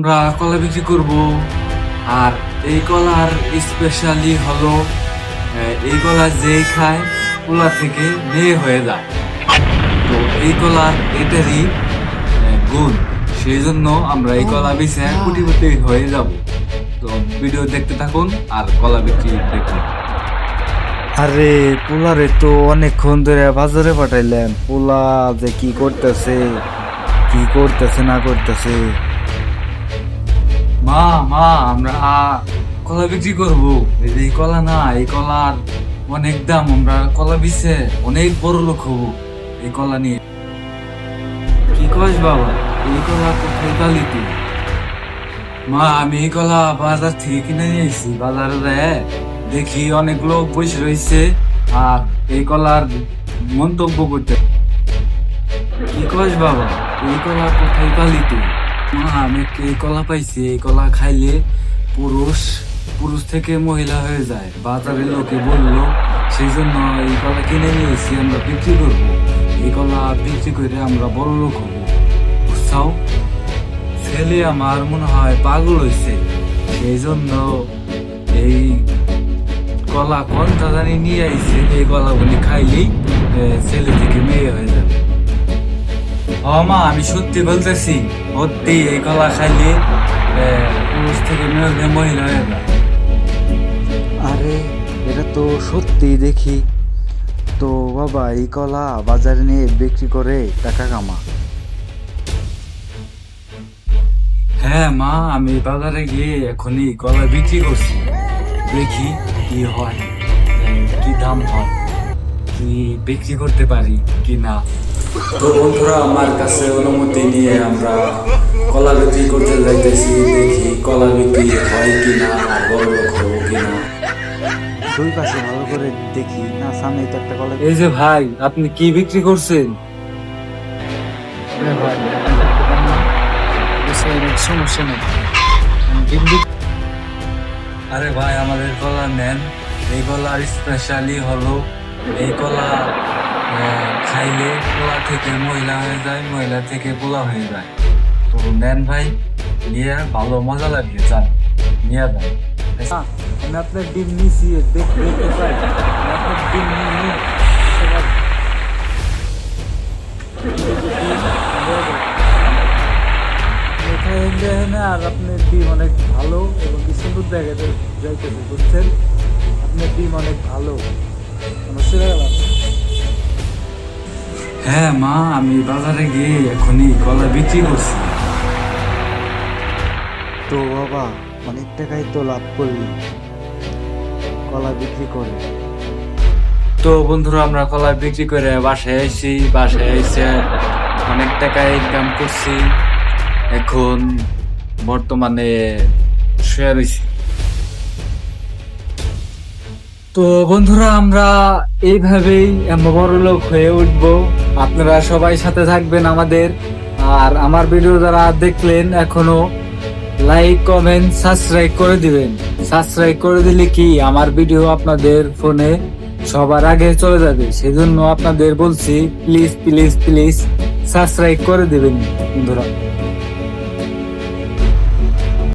আমরা কলা বিক্রি করব। আর এই কলার স্পেশালি হলো এই কলা যে খায় পোলা থেকে মেয়ে হয়ে যায়। তো এই কলার এটারই গুণ। সেই জন্য আমরা এই কলা বেছে কোটিপতি হয়ে যাব। তো ভিডিও দেখতে থাকুন আর কলা বিক্রি দেখুন। আরে পোলারে তো অনেকক্ষণ ধরে বাজারে পাঠাইলেন। পোলা যে কি করতেছে কি করতেছে না করতেছে। মা মা, আমরা কলা বিক্রি করব। এই কলা না, এই কলার অনেক দাম, আমরা কলা বিছে অনেক বড় লোক হব এই কলা নিয়ে। কি কস বাবা, এই কলা পালি তুই মা, আমি এই কলা বাজার থেকে কিনে নিয়ে এসেছি, বাজারে যায় দেখি অনেক লোক বসে রয়েছে আর এই কলার মন্তব্য করতে। কি কস বাবা, এই কলা কোথায় মা আমি একটা কলা পাইছি? এই কলা খাইলে পুরুষ পুরুষ থেকে মহিলা হয়ে যায়। বাজারের লোকে বলল সেই জন্য এই কলা কিনে নিয়েছি আমরা বিক্রি করব। এই কলা বিক্রি করে আমরা বড় লোক হব। বুঝছাও? ছেলে আমার মনে হয় পাগল হয়েছে সেই জন্য এই কলা কোনটা জানি নিয়ে আইছে। এই কলাগুলি খাইলেই ছেলে থেকে মেয়ে হয়ে ও মা আমি সত্যি বলতেছি সত্যি এই কলা খাইলে পুরুষ থেকে মহিলা হয়ে যায়। আরে এটা তো সত্যি দেখি। তো বাবা এই কলা বাজারে নিয়ে বিক্রি করে টাকা কামা। হ্যাঁ মা আমি বাজারে গিয়ে এখনই কলা বিক্রি করছি। দেখি কি হয় কি দাম হয় কি বিক্রি করতে পারি কি না। তো বন্ধুরা আমার কাছে অনুমতি নিয়ে আমরা কলা বিক্রি করতে যাইতেছি। দেখি কলা বিক্রি হয় কি না আর বড় লোক হব কি না দুই পাশে ভালো করে দেখি। না সামনে তো একটা কলা এই যে ভাই আপনি কি বিক্রি করছেন? সমস্যা নেই। আরে ভাই আমাদের কলা নেন। এই কলার স্পেশালি হলো এই কলা খাইলে পোলা থেকে মহিলা হয়ে যায় মহিলা থেকে পোলা হয়ে যায়। তো নেন ভাই, নিয়ে ভালো মজা লাগে যান, নিয়ে যান। আমি আপনার ডিম নিছি, দেখতে দেখতে চাই। আপনার ডিম নিয়ে আর আপনার ডিম অনেক ভালো এবং কি সুন্দর দেখাতে যাইতেছে, বুঝছেন? আপনার ডিম অনেক ভালো। আমার চলে গেলাম হ্যাঁ মা আমি বাজারে গিয়ে এখনই কলা বিক্রি করছি। তো বাবা অনেক টাকাই তো লাভ করলি। কলা বিক্রি করে। তো বন্ধুরা আমরা কলা বিক্রি করে বাসায় এসেছি বাসায় এসে অনেক টাকা ইনকাম করছি। এখন বর্তমানে শেয়ার হয়েছি তো বন্ধুরা, আমরা এইভাবেই আমরা বড় হয়ে উঠব। আপনারা সবাই সাথে থাকবেন আমাদের। আর আমার ভিডিও যারা দেখলেন এখনও লাইক কমেন্ট সাবস্ক্রাইব করে দিবেন। সাবস্ক্রাইব করে দিলে কি আমার ভিডিও আপনাদের ফোনে সবার আগে চলে যাবে। সেজন্য আপনাদের বলছি প্লিজ প্লিজ প্লিজ সাবস্ক্রাইব করে দিবেন বন্ধুরা।